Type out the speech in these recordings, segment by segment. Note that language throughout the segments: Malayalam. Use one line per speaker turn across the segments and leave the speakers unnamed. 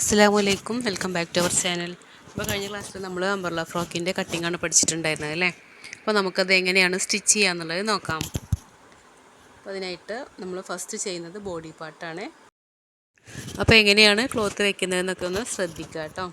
അസ്സാം വലൈക്കും welcome back to our channel. അപ്പോൾ കഴിഞ്ഞ ക്ലാസ്സിൽ നമ്മൾ അംബർല ഫ്രോക്കിന്റെ കട്ടിംഗ് ആണ് പഠിച്ചിട്ടുണ്ടായിരുന്നത് അല്ലേ? അപ്പോൾ നമുക്കത് എങ്ങനെയാണ് സ്റ്റിച്ച് ചെയ്യാന്നുള്ളത് നോക്കാം. അപ്പോൾ അതിനായിട്ട് നമ്മൾ ഫസ്റ്റ് ചെയ്യുന്നത് ബോഡി പാർട്ടാണ് അപ്പോൾ എങ്ങനെയാണ് ക്ലോത്ത് വെക്കുന്നതെന്നൊക്കെ ഒന്ന് ശ്രദ്ധിക്കുക കേട്ടോ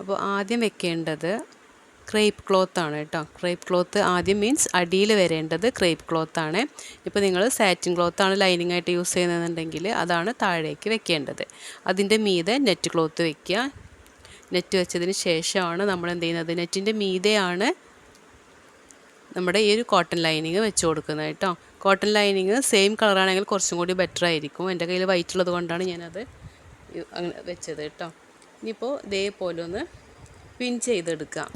അപ്പോൾ ആദ്യം വെക്കേണ്ടത് ക്രേപ്പ് ആണ് കേട്ടോ. ക്രേപ്പ് ക്ലോത്ത് ആദ്യം മീൻസ് അടിയിൽ വരേണ്ടത് ക്രേപ്പ് ആണ്. ഇപ്പോൾ നിങ്ങൾ സാറ്റിൻ ക്ലോത്ത് ആണ് ലൈനിങ് ആയിട്ട് യൂസ് ചെയ്യുന്നതെന്നുണ്ടെങ്കിൽ അതാണ് താഴേക്ക് വെക്കേണ്ടത്. അതിന്റെ മീതെ നെറ്റ് ക്ലോത്ത് വെക്കുക. നെറ്റ് വെച്ചതിന് ശേഷമാണ് നമ്മൾ എന്ത് ചെയ്യുന്നത്? നെറ്റിന്റെ മീതെയാണ് നമ്മുടെ ഈ ഒരു കോട്ടൺ ലൈനിങ് വെച്ച് കൊടുക്കുന്നത് കേട്ടോ. കോട്ടൺ ലൈനിങ് സെയിം കളറാണെങ്കിൽ കുറച്ചും കൂടി ബെറ്റർ ആയിരിക്കും. എന്റെ കയ്യിൽ വൈറ്റ് ഉള്ളത് കൊണ്ടാണ് ഞാനത് വെച്ചത് കേട്ടോ. ഇനിയിപ്പോൾ ഇതേപോലെ ഒന്ന് പിൻ ചെയ്തെടുക്കാം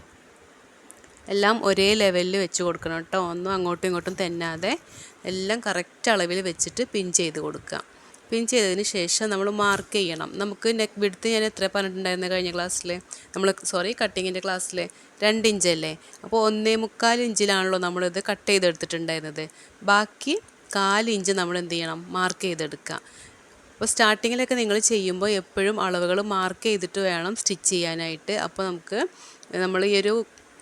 എല്ലാം ഒരേ ലെവലിൽ വെച്ച് കൊടുക്കണം കേട്ടോ. ഒന്നും അങ്ങോട്ടും ഇങ്ങോട്ടും തെന്നാതെ എല്ലാം കറക്റ്റ് അളവിൽ വെച്ചിട്ട് പിൻ ചെയ്ത് കൊടുക്കുക. പിൻ ചെയ്തതിന് ശേഷം നമ്മൾ മാർക്ക് ചെയ്യണം. നമുക്ക് നെക്ക് വിടുത്ത് ഞാൻ എത്ര പറഞ്ഞിട്ടുണ്ടായിരുന്നു കഴിഞ്ഞ ക്ലാസ്സിൽ നമ്മൾ സോറി കട്ടിങ്ങിന്റെ ക്ലാസ്സിൽ രണ്ട് ഇഞ്ചല്ലേ അപ്പോൾ ഒന്നേ മുക്കാൽ ഇഞ്ചിലാണല്ലോ നമ്മളിത് കട്ട് ചെയ്തെടുത്തിട്ടുണ്ടായിരുന്നത്. ബാക്കി കാലിഞ്ച് നമ്മൾ എന്ത് ചെയ്യണം? മാർക്ക് ചെയ്തെടുക്കുക. അപ്പോൾ സ്റ്റാർട്ടിങ്ങിലൊക്കെ നിങ്ങൾ ചെയ്യുമ്പോൾ എപ്പോഴും അളവുകൾ മാർക്ക് ചെയ്തിട്ട് വേണം സ്റ്റിച്ച് ചെയ്യാനായിട്ട്. അപ്പോൾ നമുക്ക് നമ്മൾ ഈ ഒരു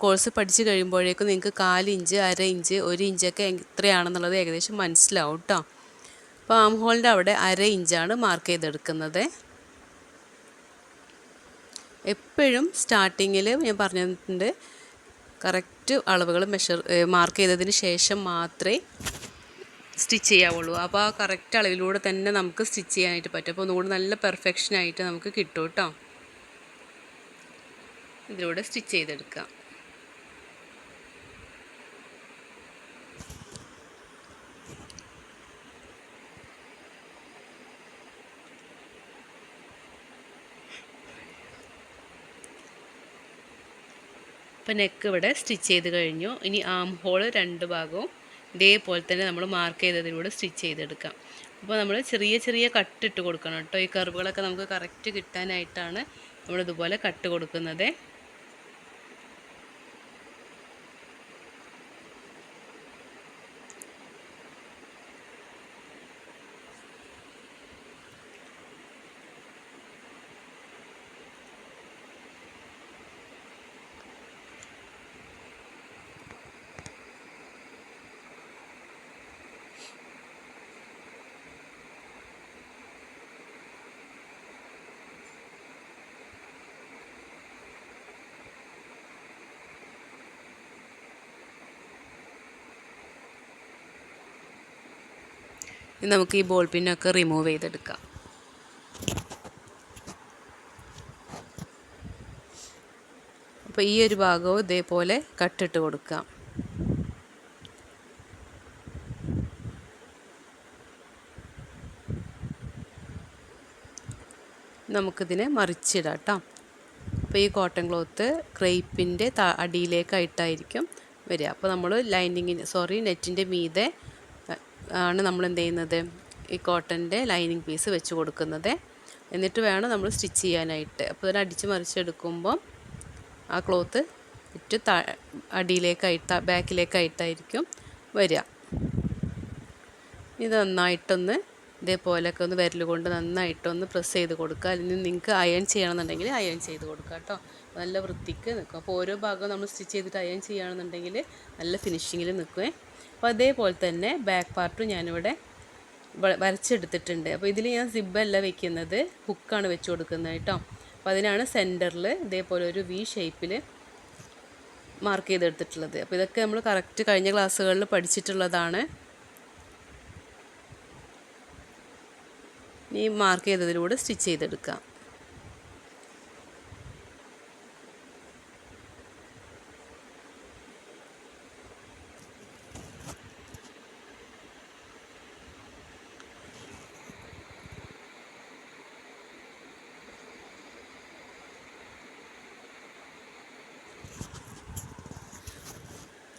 കോഴ്സ് പഠിച്ച് കഴിയുമ്പോഴേക്കും നിങ്ങൾക്ക് കാൽ ഇഞ്ച് അര ഇഞ്ച് ഒരു ഇഞ്ചൊക്കെ എത്രയാണെന്നുള്ളത് ഏകദേശം മനസ്സിലാവും കേട്ടോ അപ്പോൾ ആം ഹോളിന്റെ അവിടെ അര ഇഞ്ചാണ് മാർക്ക് ചെയ്തെടുക്കുന്നത്. എപ്പോഴും സ്റ്റാർട്ടിങ്ങിൽ ഞാൻ പറഞ്ഞിട്ടുണ്ട് കറക്റ്റ് അളവുകൾ മെഷർ മാർക്ക് ചെയ്തതിന് ശേഷം മാത്രമേ സ്റ്റിച്ച് ചെയ്യാവുള്ളൂ. അപ്പോൾ ആ കറക്റ്റ് അളവിലൂടെ തന്നെ നമുക്ക് സ്റ്റിച്ച് ചെയ്യാനായിട്ട് പറ്റും. അപ്പോൾ ഒന്നുകൂടി നല്ല പെർഫെക്ഷനായിട്ട് നമുക്ക് കിട്ടും കേട്ടോ ഇതിലൂടെ സ്റ്റിച്ച് ചെയ്തെടുക്കാം. അപ്പോൾ നെക്ക് ഇവിടെ സ്റ്റിച്ച് ചെയ്ത് കഴിഞ്ഞു. ഇനി ആം ഹോൾ രണ്ട് ഭാഗവും ഇതേപോലെ തന്നെ നമ്മൾ മാർക്ക് ചെയ്തതിലൂടെ സ്റ്റിച്ച് ചെയ്തെടുക്കാം. അപ്പോൾ നമ്മൾ ചെറിയ ചെറിയ കട്ട് ഇട്ട് കൊടുക്കണം കേട്ടോ. ഈ കർവുകളൊക്കെ നമുക്ക് കറക്റ്റ് കിട്ടാനായിട്ടാണ് നമ്മളിതുപോലെ കട്ട് കൊടുക്കുന്നത്. ഇനി നമുക്ക് ഈ ബോൾ പിന്നൊക്കെ റിമൂവ് ചെയ്തെടുക്കാം. അപ്പോൾ ഈ ഒരു ഭാഗവും ഇതേപോലെ കട്ടിട്ട് കൊടുക്കാം. നമുക്കിതിനെ മറിച്ചിടാം കേട്ടോ അപ്പോൾ ഈ കോട്ടൺ ക്ലോത്ത് ക്രേപ്പിന്റെ അടിയിലേക്കായിട്ടായിരിക്കും വരിക. അപ്പോൾ നമ്മൾ ലൈനിങ്ങിന് സോറി നെറ്റിന്റെ മീതെ ആണ് നമ്മൾ എന്ത് ചെയ്യുന്നത് ഈ കോട്ടന്റെ ലൈനിങ് പീസ് വെച്ച് കൊടുക്കുന്നത്. എന്നിട്ട് വേണം നമ്മൾ സ്റ്റിച്ച് ചെയ്യാനായിട്ട്. അപ്പോൾ ഇതിനെ അടിച്ച് മറിച്ചെടുക്കുമ്പം ആ ക്ലോത്ത് ഇറ്റ് താ അടിയിലേക്കായിട്ട് ബാക്കിലേക്കായിട്ടായിരിക്കും വരിക. ഇത് നന്നായിട്ടൊന്ന് ഇതേപോലെയൊക്കെ ഒന്ന് വിരൽ കൊണ്ട് നന്നായിട്ടൊന്ന് പ്രസ് ചെയ്ത് കൊടുക്കുക. അല്ലെങ്കിൽ നിങ്ങൾക്ക് അയൺ ചെയ്യണമെന്നുണ്ടെങ്കിൽ അയൺ ചെയ്ത് കൊടുക്കുക കേട്ടോ. നല്ല വൃത്തിക്ക് നിൽക്കും. അപ്പോൾ ഓരോ ഭാഗവും നമ്മൾ സ്റ്റിച്ച് ചെയ്തിട്ട് അയൺ ചെയ്യുകയാണെന്നുണ്ടെങ്കിൽ നല്ല ഫിനിഷിങ്ങിൽ നിൽക്കുമേ അപ്പോൾ അതേപോലെ തന്നെ ബാക്ക് പാർട്ടും ഞാനിവിടെ വരച്ചെടുത്തിട്ടുണ്ട്. അപ്പോൾ ഇതിൽ ഞാൻ സിബല്ല വെക്കുന്നത്. ഹുക്കാണ് വെച്ച് കൊടുക്കുന്നത് കേട്ടോ. അപ്പോൾ അതിനാണ് സെന്ററിൽ ഇതേപോലെ ഒരു വി ഷേപ്പിൽ മാർക്ക് ചെയ്തെടുത്തിട്ടുള്ളത്. അപ്പോൾ ഇതൊക്കെ നമ്മൾ കറക്റ്റ് കഴിഞ്ഞ ക്ലാസ്സുകളിൽ പഠിച്ചിട്ടുള്ളതാണ്. ഈ മാർക്ക് ചെയ്തതിലൂടെ സ്റ്റിച്ച് ചെയ്തെടുക്കാം.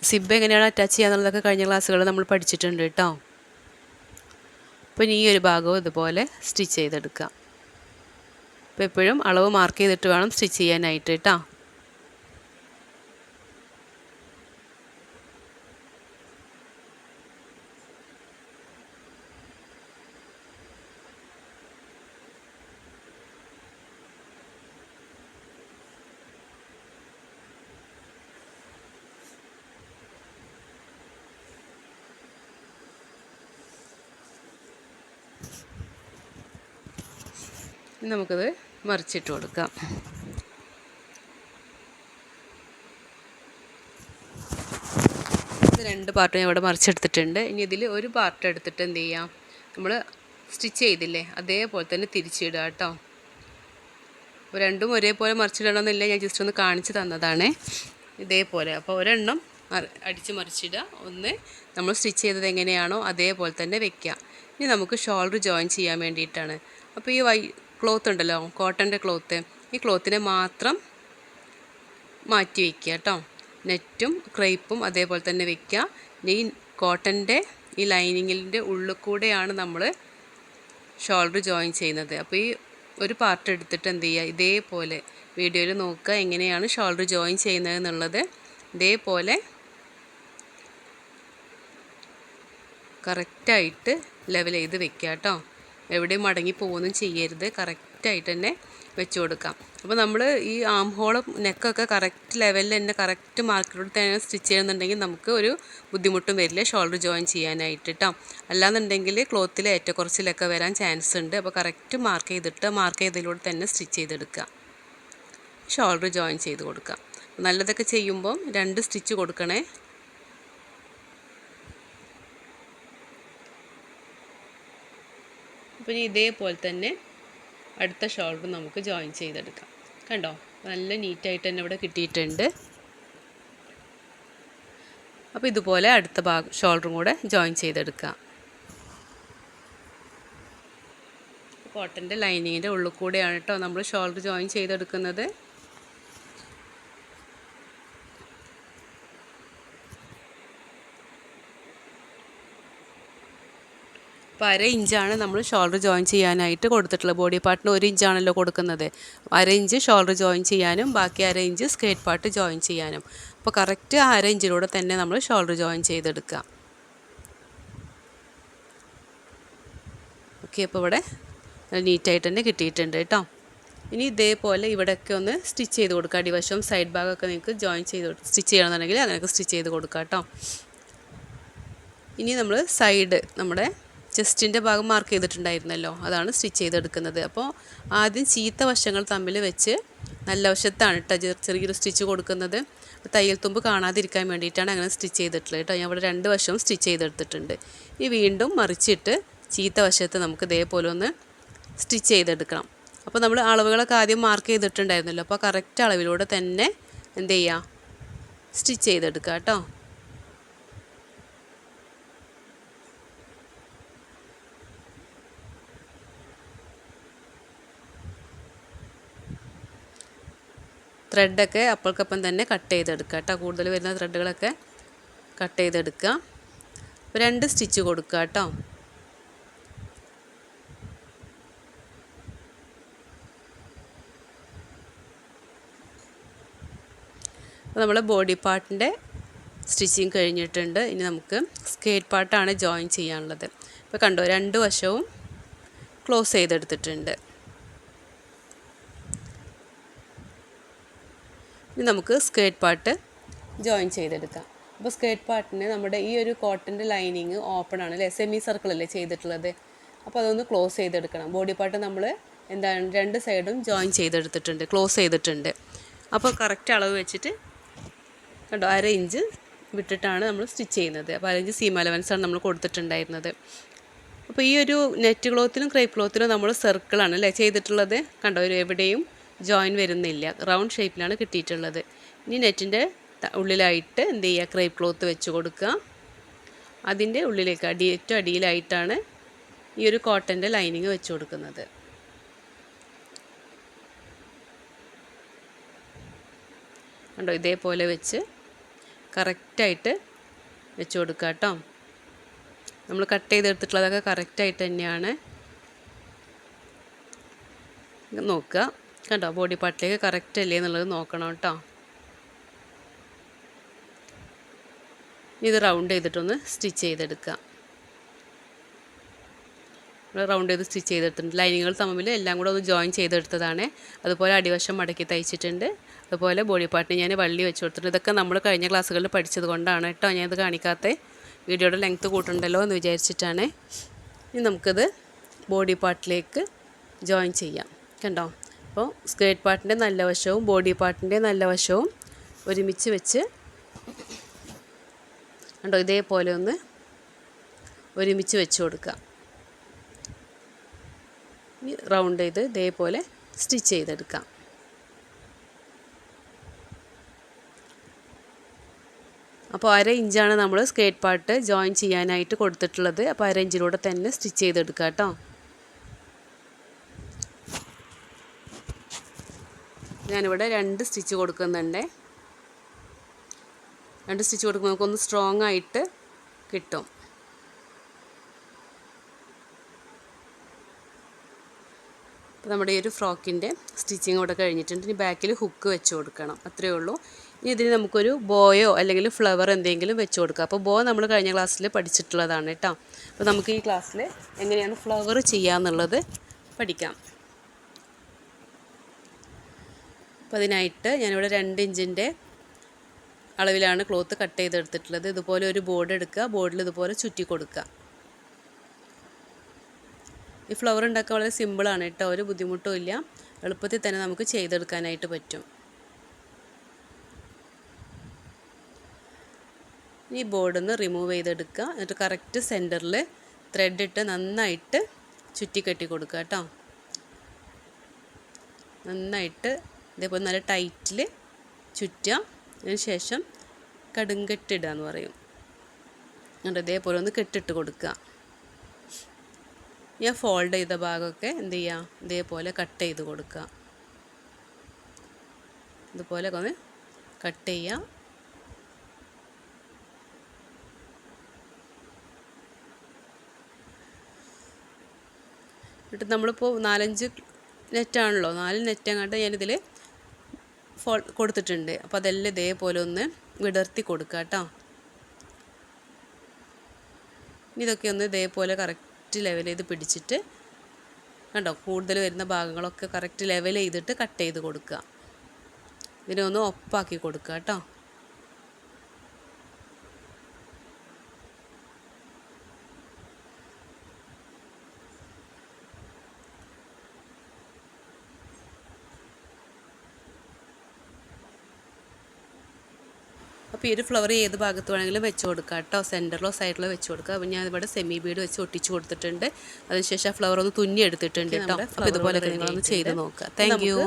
സിബ് എങ്ങനെയാണ് അറ്റാച്ച് ചെയ്യുക എന്നുള്ളതൊക്കെ കഴിഞ്ഞ ക്ലാസ്സുകളിൽ നമ്മൾ പഠിച്ചിട്ടുണ്ട് കേട്ടോ. അപ്പോൾ ഈ ഒരു ഭാഗവും ഇതുപോലെ സ്റ്റിച്ച് ചെയ്തെടുക്കുക അപ്പോൾ എപ്പോഴും അളവ് മാർക്ക് ചെയ്തിട്ട് വേണം സ്റ്റിച്ച് ചെയ്യാനായിട്ട് കേട്ടോ. നമുക്കത് മറിച്ചിട്ട് കൊടുക്കാം. ഇത് രണ്ട് പാർട്ട് ഞാൻ ഇവിടെ മറിച്ചെടുത്തിട്ടുണ്ട്. ഇനി ഇതിൽ ഒരു പാർട്ട് എടുത്തിട്ട് എന്ത് ചെയ്യാം? നമ്മൾ സ്റ്റിച്ച് ചെയ്തില്ലേ? അതേപോലെ തന്നെ തിരിച്ചിടുക കേട്ടോ. അപ്പോൾ രണ്ടും ഒരേപോലെ മറിച്ചിടണമെന്നില്ല. ഞാൻ ജസ്റ്റ് ഒന്ന് കാണിച്ച് തന്നതാണ്. ഇതേപോലെ. അപ്പോൾ ഒരെണ്ണം അടിച്ച് മറിച്ചിടുക. ഒന്ന് നമ്മൾ സ്റ്റിച്ച് ചെയ്തത് എങ്ങനെയാണോ അതേപോലെ തന്നെ വെക്കുക. ഇനി നമുക്ക് ഷോൾഡർ ജോയിൻ ചെയ്യാൻ വേണ്ടിയിട്ടാണ്. അപ്പോൾ ഈ വൈ ക്ലോത്ത് ഉണ്ടല്ലോ കോട്ടന്റെ ക്ലോത്ത് ഈ ക്ലോത്തിനെ മാത്രം മാറ്റി വയ്ക്കുക കേട്ടോ. നെറ്റും ക്രൈപ്പും അതേപോലെ തന്നെ വയ്ക്കുക ഈ കോട്ടന്റെ ഈ ലൈനിങ്ങിന്റെ ഉള്ളിൽ കൂടെയാണ് നമ്മൾ ഷോൾഡർ ജോയിൻ ചെയ്യുന്നത്. അപ്പോൾ ഈ ഒരു പാർട്ട് എടുത്തിട്ട് എന്ത് ചെയ്യുക? ഇതേപോലെ വീഡിയോയിൽ നോക്കുക എങ്ങനെയാണ് ഷോൾഡർ ജോയിൻ ചെയ്യുന്നത് എന്നുള്ളത്. ഇതേപോലെ കറക്റ്റായിട്ട് ലെവൽ ചെയ്ത് വെക്കുക കേട്ടോ. എവിടെയും മടങ്ങി പോകുകയൊന്നും ചെയ്യരുത്. കറക്റ്റായിട്ട് തന്നെ വെച്ച് കൊടുക്കാം. അപ്പോൾ നമ്മൾ ഈ ആം ഹോളും നെക്കൊക്കെ കറക്റ്റ് ലെവലിൽ തന്നെ കറക്റ്റ് മാർക്കിലൂടെ തന്നെ സ്റ്റിച്ച് ചെയ്യുന്നുണ്ടെങ്കിൽ നമുക്ക് ഒരു ബുദ്ധിമുട്ടും വരില്ല. ഷോൾഡർ ജോയിൻ ചെയ്യാനായിട്ട് കേട്ടോ അല്ലാന്നുണ്ടെങ്കിൽ ക്ലോത്തിൽ ഏറ്റക്കുറച്ചിലൊക്കെ വരാൻ ചാൻസ് ഉണ്ട്. അപ്പോൾ കറക്റ്റ് മാർക്ക് ചെയ്തിട്ട് മാർക്ക് ചെയ്തതിലൂടെ തന്നെ സ്റ്റിച്ച് ചെയ്തെടുക്കുക. ഷോൾഡർ ജോയിൻ ചെയ്ത് കൊടുക്കുക. നല്ലതൊക്കെ ചെയ്യുമ്പം രണ്ട് സ്റ്റിച്ച് കൊടുക്കണേ. അപ്പോൾ ഇനി ഇതേപോലെ തന്നെ അടുത്ത ഷോൾഡർ നമുക്ക് ജോയിൻ ചെയ്തെടുക്കാം. കണ്ടോ? നല്ല നീറ്റായിട്ട് തന്നെ ഇവിടെ കിട്ടിയിട്ടുണ്ട്. അപ്പോൾ ഇതുപോലെ അടുത്ത ഭാഗം ഷോൾഡറും കൂടെ ജോയിൻ ചെയ്തെടുക്കാം. കോട്ടന്റെ ലൈനിങ്ങിന്റെ ഉള്ളിൽ കൂടെയാണ് കേട്ടോ നമ്മൾ ഷോൾഡർ ജോയിൻ ചെയ്തെടുക്കുന്നത്. അപ്പോൾ അര ഇഞ്ചാണ് നമ്മൾ ഷോൾഡർ ജോയിൻ ചെയ്യാനായിട്ട് കൊടുത്തിട്ടുള്ളത് ബോഡി പാർട്ടിന് ഒരു ഇഞ്ചാണല്ലോ കൊടുക്കുന്നത്. അര ഇഞ്ച് ഷോൾഡർ ജോയിൻ ചെയ്യാനും ബാക്കി അര ഇഞ്ച് സ്കേറ്റ് പാർട്ട് ജോയിൻ ചെയ്യാനും. അപ്പോൾ കറക്റ്റ് ആ അര ഇഞ്ചിലൂടെ തന്നെ നമ്മൾ ഷോൾഡർ ജോയിൻ ചെയ്തെടുക്കുക. ഓക്കെ അപ്പോൾ ഇവിടെ നീറ്റായിട്ട് തന്നെ കിട്ടിയിട്ടുണ്ട് കേട്ടോ. ഇനി ഇതേപോലെ ഇവിടെയൊക്കെ ഒന്ന് സ്റ്റിച്ച് ചെയ്ത് കൊടുക്കുക. അടിവശവും സൈഡ് ഭാഗമൊക്കെ നിങ്ങൾക്ക് ജോയിൻ ചെയ്ത് സ്റ്റിച്ച് ചെയ്യണമെന്നുണ്ടെങ്കിൽ അങ്ങനെയൊക്കെ സ്റ്റിച്ച് ചെയ്ത് കൊടുക്കുക കേട്ടോ. ഇനി നമ്മൾ സൈഡ് നമ്മുടെ ചെസ്റ്റിന്റെ ഭാഗം മാർക്ക് ചെയ്തിട്ടുണ്ടായിരുന്നല്ലോ. അതാണ് സ്റ്റിച്ച് ചെയ്തെടുക്കുന്നത്. അപ്പോൾ ആദ്യം ചീത്ത വശങ്ങൾ തമ്മിൽ വെച്ച് നല്ല വശത്താണ് കേട്ടോ ചെറിയൊരു സ്റ്റിച്ച് കൊടുക്കുന്നത്. തയ്യൽ തുമ്പ് കാണാതിരിക്കാൻ വേണ്ടിയിട്ടാണ് അങ്ങനെ സ്റ്റിച്ച് ചെയ്തിട്ടുള്ളത് കേട്ടോ ഞാൻ ഇവിടെ രണ്ട് വശവും സ്റ്റിച്ച് ചെയ്തെടുത്തിട്ടുണ്ട്. ഇനി വീണ്ടും മറിച്ചിട്ട് ചീത്ത വശത്ത് നമുക്ക് ഇതേപോലെ ഒന്ന് സ്റ്റിച്ച് ചെയ്തെടുക്കണം. അപ്പോൾ നമ്മൾ അളവുകളൊക്കെ ആദ്യം മാർക്ക് ചെയ്തിട്ടുണ്ടായിരുന്നല്ലോ. അപ്പോൾ കറക്റ്റ് അളവിലൂടെ തന്നെ എന്ത് ചെയ്യുക സ്റ്റിച്ച് ചെയ്തെടുക്കുക കേട്ടോ ത്രെഡൊക്കെ അപ്പോൾക്കപ്പം തന്നെ കട്ട് ചെയ്തെടുക്കുക കേട്ടോ. കൂടുതൽ വരുന്ന ത്രെഡുകളൊക്കെ കട്ട് ചെയ്തെടുക്കുക. അപ്പോൾ രണ്ട് സ്റ്റിച്ച് കൊടുക്കുക കേട്ടോ. നമ്മൾ ബോഡി പാർട്ടിന്റെ സ്റ്റിച്ചിങ് കഴിഞ്ഞിട്ടുണ്ട്. ഇനി നമുക്ക് സ്കേറ്റ് പാർട്ടാണ് ജോയിൻ ചെയ്യാനുള്ളത്. ഇപ്പോൾ കണ്ടോ രണ്ട് വശവും ക്ലോസ് ചെയ്തെടുത്തിട്ടുണ്ട്. ഇനി നമുക്ക് സ്കേർട്ട് പാർട്ട് ജോയിൻ ചെയ്തെടുക്കാം. അപ്പോൾ സ്കേർട്ട് പാർട്ടിന് നമ്മുടെ ഈ ഒരു കോട്ടന്റെ ലൈനിങ് ഓപ്പൺ ആണ് അല്ലേ? സെമി സർക്കിൾ അല്ലേ ചെയ്തിട്ടുള്ളത്. അപ്പോൾ അതൊന്ന് ക്ലോസ് ചെയ്തെടുക്കണം. ബോഡി പാർട്ട് നമ്മൾ എന്താണ് രണ്ട് സൈഡും ജോയിൻ ചെയ്തെടുത്തിട്ടുണ്ട്. ക്ലോസ് ചെയ്തിട്ടുണ്ട്. അപ്പോൾ കറക്റ്റ് അളവ് വെച്ചിട്ട് കണ്ടോ? അര ഇഞ്ച് വിട്ടിട്ടാണ് നമ്മൾ സ്റ്റിച്ച് ചെയ്യുന്നത്. അപ്പോൾ അര ഇഞ്ച് അലവൻസാണ് നമ്മൾ കൊടുത്തിട്ടുണ്ടായിരുന്നത്. അപ്പോൾ ഈ ഒരു നെറ്റ് ക്ലോത്തിലും ക്രൈപ്പ് ക്ലോത്തിലും നമ്മൾ സർക്കിളാണ് അല്ലേ ചെയ്തിട്ടുള്ളത്? കണ്ടോ? ഒരു എവിടെയും ജോയിൻ വരുന്നില്ല. റൗണ്ട് ഷേപ്പിലാണ് കിട്ടിയിട്ടുള്ളത്. ഇനി നെറ്റിന്റെ ഉള്ളിലായിട്ട് എന്ത് ചെയ്യുക? ക്രേപ്പ് ക്ലോത്ത് വെച്ച് കൊടുക്കുക. അതിന്റെ ഉള്ളിലേക്ക് അടി ഏറ്റവും അടിയിലായിട്ടാണ് ഈ ഒരു കോട്ടന്റെ ലൈനിങ് വെച്ച് കൊടുക്കുന്നത്. കണ്ടോ? ഇതേപോലെ വെച്ച് കറക്റ്റായിട്ട് വെച്ച് കൊടുക്കുക കേട്ടോ. നമ്മൾ കട്ട് ചെയ്തെടുത്തിട്ടുള്ളതൊക്കെ കറക്റ്റായിട്ട് തന്നെയാണ്. നോക്കുക. കണ്ടോ? ബോഡി പാർട്ടിലേക്ക് കറക്റ്റ് അല്ലേ എന്നുള്ളത് നോക്കണം കേട്ടോ. ഇത് റൗണ്ട് ചെയ്തിട്ടൊന്ന് സ്റ്റിച്ച് ചെയ്തെടുക്കുക. റൗണ്ട് ചെയ്ത് സ്റ്റിച്ച് ചെയ്തെടുത്തിട്ടുണ്ട്. ലൈനിങ്ങുകൾ തമ്മിൽ എല്ലാം കൂടെ ഒന്ന് ജോയിൻ ചെയ്തെടുത്തതാണ്. അതുപോലെ അടിവശം മടക്കി തയ്ച്ചിട്ടുണ്ട്. അതുപോലെ ബോഡി പാർട്ടിന് ഞാൻ വള്ളി വെച്ച് കൊടുത്തിട്ടുണ്ട്. ഇതൊക്കെ നമ്മൾ കഴിഞ്ഞ ക്ലാസ്സുകളിൽ പഠിച്ചത് കൊണ്ടാണ് കേട്ടോ ഞാനിത് കാണിക്കാത്ത. വീഡിയോയുടെ ലെങ്ത്ത് കൂട്ടുണ്ടല്ലോ എന്ന് വിചാരിച്ചിട്ടാണ്. ഇനി നമുക്കിത് ബോഡി പാർട്ടിലേക്ക് ജോയിൻ ചെയ്യാം. കണ്ടോ? അപ്പോൾ സ്കേർട്ട് പാർട്ടിന്റെ നല്ല വശവും ബോഡി പാർട്ടിന്റെ നല്ല വശവും ഒരുമിച്ച് വെച്ച് കണ്ടോ ഇതേപോലെ ഒന്ന് ഒരുമിച്ച് വെച്ച് കൊടുക്കുക. റൗണ്ട് ചെയ്ത് ഇതേപോലെ സ്റ്റിച്ച് ചെയ്തെടുക്കാം. അപ്പോൾ അര ഇഞ്ചാണ് നമ്മൾ സ്കേർട്ട് പാർട്ട് ജോയിൻ ചെയ്യാനായിട്ട് കൊടുത്തിട്ടുള്ളത്. അപ്പോൾ അര ഇഞ്ചിലൂടെ തന്നെ സ്റ്റിച്ച് ചെയ്തെടുക്കാം കേട്ടോ. ഞാനിവിടെ രണ്ട് സ്റ്റിച്ച് കൊടുക്കുന്നുണ്ട്. രണ്ട് സ്റ്റിച്ച് കൊടുക്കുമ്പോൾ നമുക്കൊന്ന് സ്ട്രോങ് ആയിട്ട് കിട്ടും. അപ്പോൾ നമ്മുടെ ഈ ഒരു ഫ്രോക്കിന്റെ സ്റ്റിച്ചിങ് ഇവിടെ കഴിഞ്ഞിട്ടുണ്ട്. ഇനി ബാക്കിൽ ഹുക്ക് വെച്ച് കൊടുക്കണം. അത്രയേ ഉള്ളൂ. ഇനി ഇതിന് നമുക്കൊരു ബോയോ അല്ലെങ്കിൽ ഫ്ലവർ എന്തെങ്കിലും വെച്ച് കൊടുക്കാം. അപ്പോൾ ബോ നമ്മൾ കഴിഞ്ഞ ക്ലാസ്സിൽ പഠിച്ചിട്ടുള്ളതാണ് കേട്ടോ. അപ്പോൾ നമുക്ക് ഈ ക്ലാസ്സിൽ എങ്ങനെയാണ് ഫ്ലവർ ചെയ്യാന്നുള്ളത് പഠിക്കാം. അപ്പോൾ അതിനായിട്ട് ഞാനിവിടെ രണ്ട് ഇഞ്ചിന്റെ അളവിലാണ് ക്ലോത്ത് കട്ട് ചെയ്തെടുത്തിട്ടുള്ളത്. ഇതുപോലെ ഒരു ബോർഡ് എടുക്കുക. ബോർഡിൽ ഇതുപോലെ ചുറ്റി കൊടുക്കുക. ഈ ഫ്ലവർ ഉണ്ടാക്കാൻ വളരെ സിമ്പിളാണ് കേട്ടോ. ഒരു ബുദ്ധിമുട്ടും ഇല്ല. എളുപ്പത്തിൽ തന്നെ നമുക്ക് ചെയ്തെടുക്കാനായിട്ട് പറ്റും. ഈ ബോർഡിൽ നിന്ന് റിമൂവ് ചെയ്തെടുക്കുക. എന്നിട്ട് കറക്റ്റ് സെന്ററിൽ ത്രെഡ് ഇട്ട് നന്നായിട്ട് ചുറ്റി കെട്ടി കൊടുക്കുക കേട്ടോ. നന്നായിട്ട് ഇതേപോലെ നല്ല ടൈറ്റിൽ ചുറ്റുക. അതിന് ശേഷം കടുങ്കെട്ടിടുക എന്ന് പറയും. എന്നിട്ട് ഇതേപോലെ ഒന്ന് കെട്ടിട്ട് കൊടുക്കുക. ഞാൻ ഫോൾഡ് ചെയ്ത ഭാഗമൊക്കെ എന്ത് ചെയ്യുക? ഇതേപോലെ കട്ട് ചെയ്ത് കൊടുക്കുക. ഇതുപോലെ ഒന്ന് കട്ട് ചെയ്യുക. എന്നിട്ട് നമ്മളിപ്പോൾ നാലഞ്ച് നെറ്റാണല്ലോ നാല് നെറ്റ് അങ്ങോട്ട് ഞാനിതിൽ ഫോ കൊടുത്തിട്ടുണ്ട്. അപ്പോൾ അതെല്ലാം ഇതേപോലെ ഒന്ന് വിടർത്തി കൊടുക്കുക കേട്ടോ ഇതൊക്കെ ഒന്ന് ഇതേപോലെ കറക്റ്റ് ലെവൽ ചെയ്ത് പിടിച്ചിട്ട് കണ്ടോ കൂടുതൽ വരുന്ന ഭാഗങ്ങളൊക്കെ കറക്റ്റ് ലെവൽ ചെയ്തിട്ട് കട്ട് ചെയ്ത് കൊടുക്കുക ഇതിനെ ഒന്ന് ഒപ്പാക്കി കൊടുക്കുക കേട്ടോ അപ്പോൾ ഈ ഒരു ഫ്ലവർ ഏത് ഭാഗത്ത് വേണമെങ്കിലും വെച്ച് കൊടുക്കുക കേട്ടോ. സെന്ററിലോ സൈഡിലോ വെച്ച് കൊടുക്കുക അപ്പോൾ ഞാൻ ഇവിടെ സെമി ബീഡ് വെച്ച് ഒട്ടിച്ച് കൊടുത്തിട്ടുണ്ട്. അതിനുശേഷം ആ ഫ്ലവർ ഒന്ന് തുന്നി എടുത്തിട്ടുണ്ട് കേട്ടോ. അപ്പോൾ ഇതുപോലെ നിങ്ങളൊന്ന് ചെയ്ത് നോക്കുക. Thank you